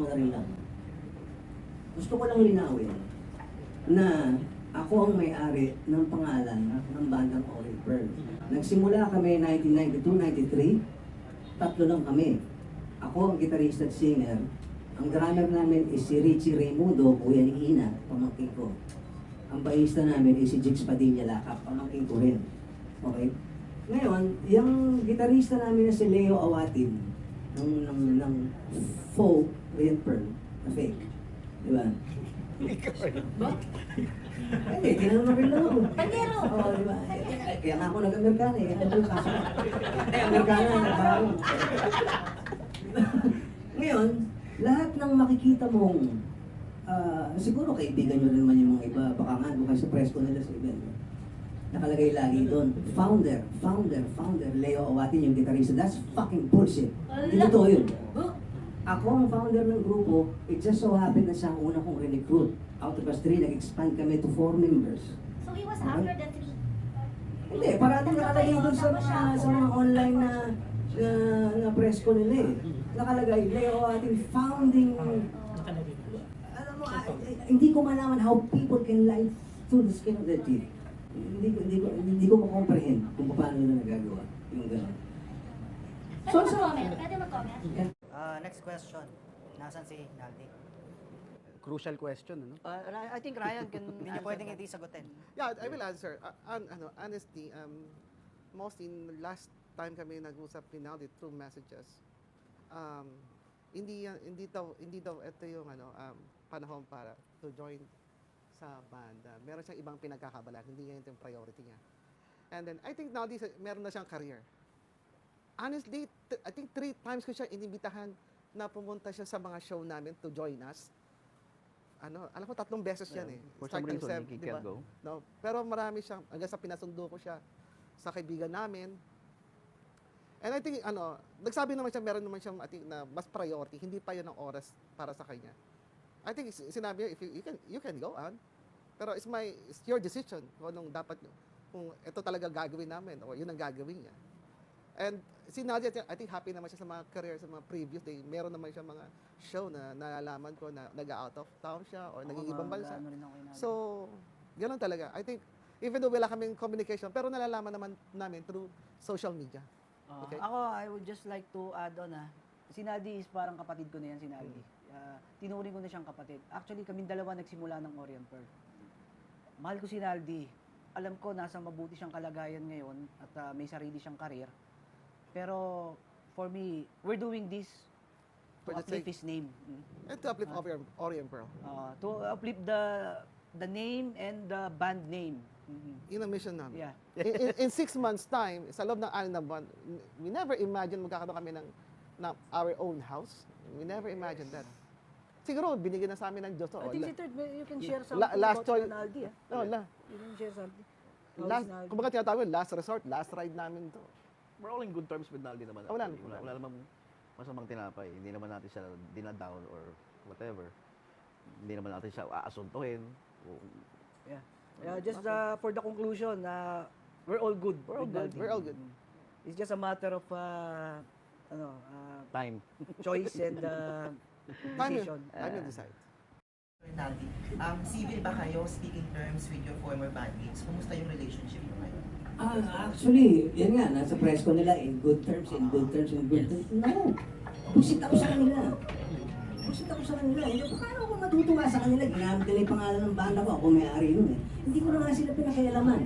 madali lang. Gusto ko lang linawin na ako ang may-ari ng pangalan ng bandang Orient Pearl. Nagsimula kami 1992-93, tatlo lang kami. Ako ang gitarista at singer. Ang drummer namin is si Richie Raimundo, kuya ni Ina, pamangkin ko. Ang bassista namin is si Jigs Padilla Lakap, pamangkin ko rin. Okay? Ngayon, yung gitarista namin na si Leo Awatin, ng, ng, ng folk Orient Pearl, na fake. Di ba? Hindi, tinanong na rin lang ako. Pandero! Oo, di ba? Kaya nga ako nag-Amerikana eh. Ano yung kaso? Eh, Amerikana, nagbago. Ngayon, lahat ng makikita mong, ah, siguro kaibigan nyo naman yung mga iba, baka nga sa press ko nila sa event. Nakalagay lagi doon, founder, founder, founder, Leo Awatin, yung gitarista. That's fucking bullshit. Hindi totoo yun. Oh, Ako ang founder ng grupo, it just so happened na siya ang una kong recruit. Out of us three, nag-expand kami to four members. so he was after the three. Hindi, parating nakalagay doon sa mga, sa mga online na, na, na press ko nila eh. Nakalagay, Leo ating founding, alam mo, ah, eh, hindi ko malaman how people can lie through the skin of their teeth. Hindi ko, hindi ko, hindi ko ma-comprehend kung paano nila nagagawa yung gano'n. So, so, mag-comment? Pwede mag-comment? Next question. Nasaan si Naldi? Crucial question, ano? Uh, I think Ryan can Hindi answer pwedeng hindi sagutin. Yeah, I will answer. Uh, an, ano, honestly, um, mostly last time kami nag-usap ni Naldi through messages, um, hindi hindi daw hindi daw ito yung ano um, panahon para to join sa banda. Meron siyang ibang pinagkakabalan, hindi yan yung priority niya. And then I think Naldi sa- meron na siyang career. Honestly, I think three times ko siya inibitahan na pumunta siya sa mga show namin to join us. Ano, alam ko tatlong beses yan eh. For some reason, Sep, he can't go. No, pero marami siyang hanggang sa pinasundo ko siya sa kaibigan namin. And I think ano, nagsabi naman siya meron naman siyang I think na mas priority, hindi pa 'yun ang oras para sa kanya. I think sinabi niya if you, you can you can go on. Pero it's my it's your decision kung anong dapat kung ito talaga gagawin namin o 'yun ang gagawin niya. And si Nadia, I think happy naman siya sa mga career, sa mga previous day. Meron naman siya mga show na nalalaman ko na nag-out of town siya or naging ibang bansa. Ano. So, ganoon talaga. I think, even though wala kaming communication, pero nalalaman naman namin through social media. Uh, Okay. Ako, I would just like to add on ah. Si Naldi is parang kapatid ko na yan, si Naldi. Uh, tinuring ko na siyang kapatid. Actually, kaming dalawa nagsimula ng Orient Pearl. Mahal ko si Naldi. Alam ko, nasa mabuti siyang kalagayan ngayon at ah, may sarili siyang karir. Pero, for me, we're doing this to For the uplift sake- his name. Mm. And to uplift Orient, Orient Pearl. Uh, to uplift the the name and the band name. Mhm. Yun ang mission namin. Yeah. in, in, in six months time, sa loob ng anim na buwan, we never imagined magkakaroon kami ng, ng our own house. We never imagined that. Siguro, binigyan na sa amin ng Diyos. I Oh, think si Third, you can share something last about choice- Ronaldo. Ah. oh, la, You can share something. Last, is Naldi? kumbaga tinatawag, last resort, last ride namin to. We're all in good terms with Naldi naman. Ah, wala. Wala, wala namang masamang tinapay. Hindi naman natin siya dinadown or whatever. Hindi naman natin siya aasuntuhin. Yeah. Yeah, just uh, for the conclusion, uh, we're all good. We're all good. Naldi. We're all good. It's just a matter of uh, ano, uh, Time. choice and uh, Time decision. Time yun decide. Naldi, um, civil ba kayo speaking terms with your former bandmates? Kumusta yung relationship mo ngayon? Ah, actually, yan nga, nasa press ko nila, in good terms, in good terms, in good terms. No, busit ako sa kanila. Busit ako sa kanila. Hindi, paano ako matutuwa sa kanila? Ginamit nila yung pangalan ng banda ko, ako may-ari nun eh. Hindi ko na nga sila pinakailaman.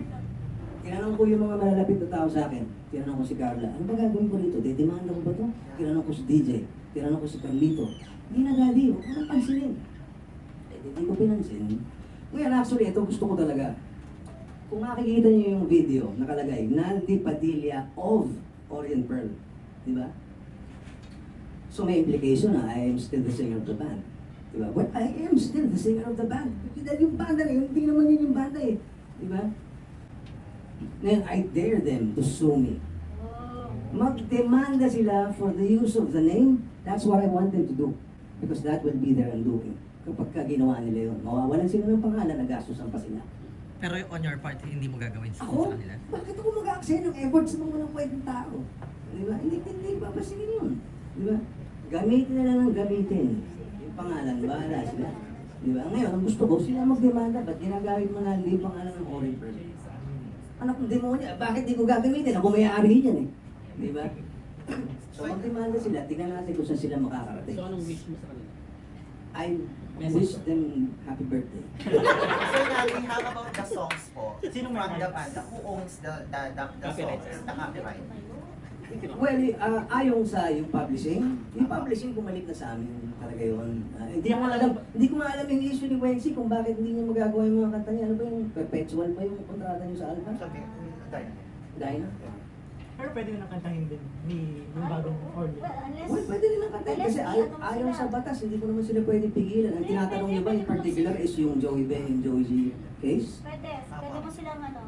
Tinanong ko yung mga malalapit na tao sa akin. Tinanong ko si Carla, ano ba gagawin ko rito? Didemanda ko ba to? Tinanong ko si DJ. Tinanong ko si Carlito. Hindi na daddy, huwag mo nang pansinin. Eh, hindi ko pinansin. Ngayon, actually, ito gusto ko talaga. Kung makikita niyo yung video, nakalagay, Naldi Padilla of Orient Pearl. Di ba? So may implication na I am still the singer of the band. Di ba? Well, I am still the singer of the band. Dahil yung banda na yun, hindi naman yun yung banda eh. Di ba? Ngayon, I dare them to sue me. Magdemanda sila for the use of the name. That's what I want them to do. Because that will be their undoing. Kapag ka ginawa nila yun, mawawalan sila ng pangalan, nagastusan pa sila. Pero on your part, hindi mo gagawin sa, Ako? sa kanila? Bakit ako mag-aaksaya ng effort sa mga walang pwedeng tao? Di ba? Hindi, hindi, papasigin yun. Di ba? Gamitin na lang ng gamitin. pangalan, bahala sila. Di ba? Ngayon, ang gusto ko, sila magdemanda. Ba't ginagamit mo na yung pangalan ng Orange Pearl? Anak ng demonya, bakit di ko gagamitin? Ako may-ari niyan eh. Di ba? So magdemanda sila, tingnan natin kung saan sila makakarating. So, anong wish mo sa kanila? I wish them happy birthday. Sir Naldi, how about the songs po? Sino may From the band, who owns the, the, the, the Copyright. songs, the copyright? Well, uh, ayon sa yung publishing, yung publishing bumalik na sa amin talaga yun. Ah, hindi ko alam, hindi ko nga alam yung issue ni Wency kung bakit hindi niya magagawa yung mga kanta niya. Ano ba yung perpetual ba yung kontrata niyo sa Alpha? Sabi, dahil. Dahil Pero pwede na kantahin din ni yung bagong order. Well, unless... Well, pwede rin ang kanta kasi ay, sila. sa batas, hindi ko naman sila pwede pigilan. Ang tinatanong niyo ba in particular is yung Joey Ben and Joey G case? Pwede. Pwede mo silang ano.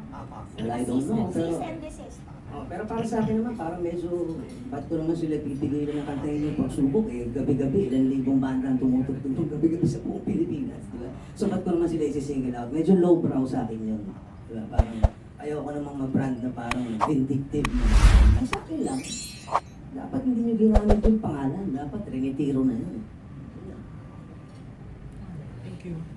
Well, I don't know, pero... Cease and desist. Oh, pero para sa akin naman, parang medyo, ba't ko naman sila pipigilan ng kantahin yung pagsubok eh, gabi-gabi, ilang libong banda ang tumutugtog gabi-gabi sa buong Pilipinas, di ba? So ba't ko naman sila isi-single out? Medyo low brow sa akin yun, di ba? Parang, ayaw ko namang ma-brand na parang vindictive na. Sa akin lang, dapat hindi nyo ginamit yung pangalan, dapat Renitiro na yun. Thank you.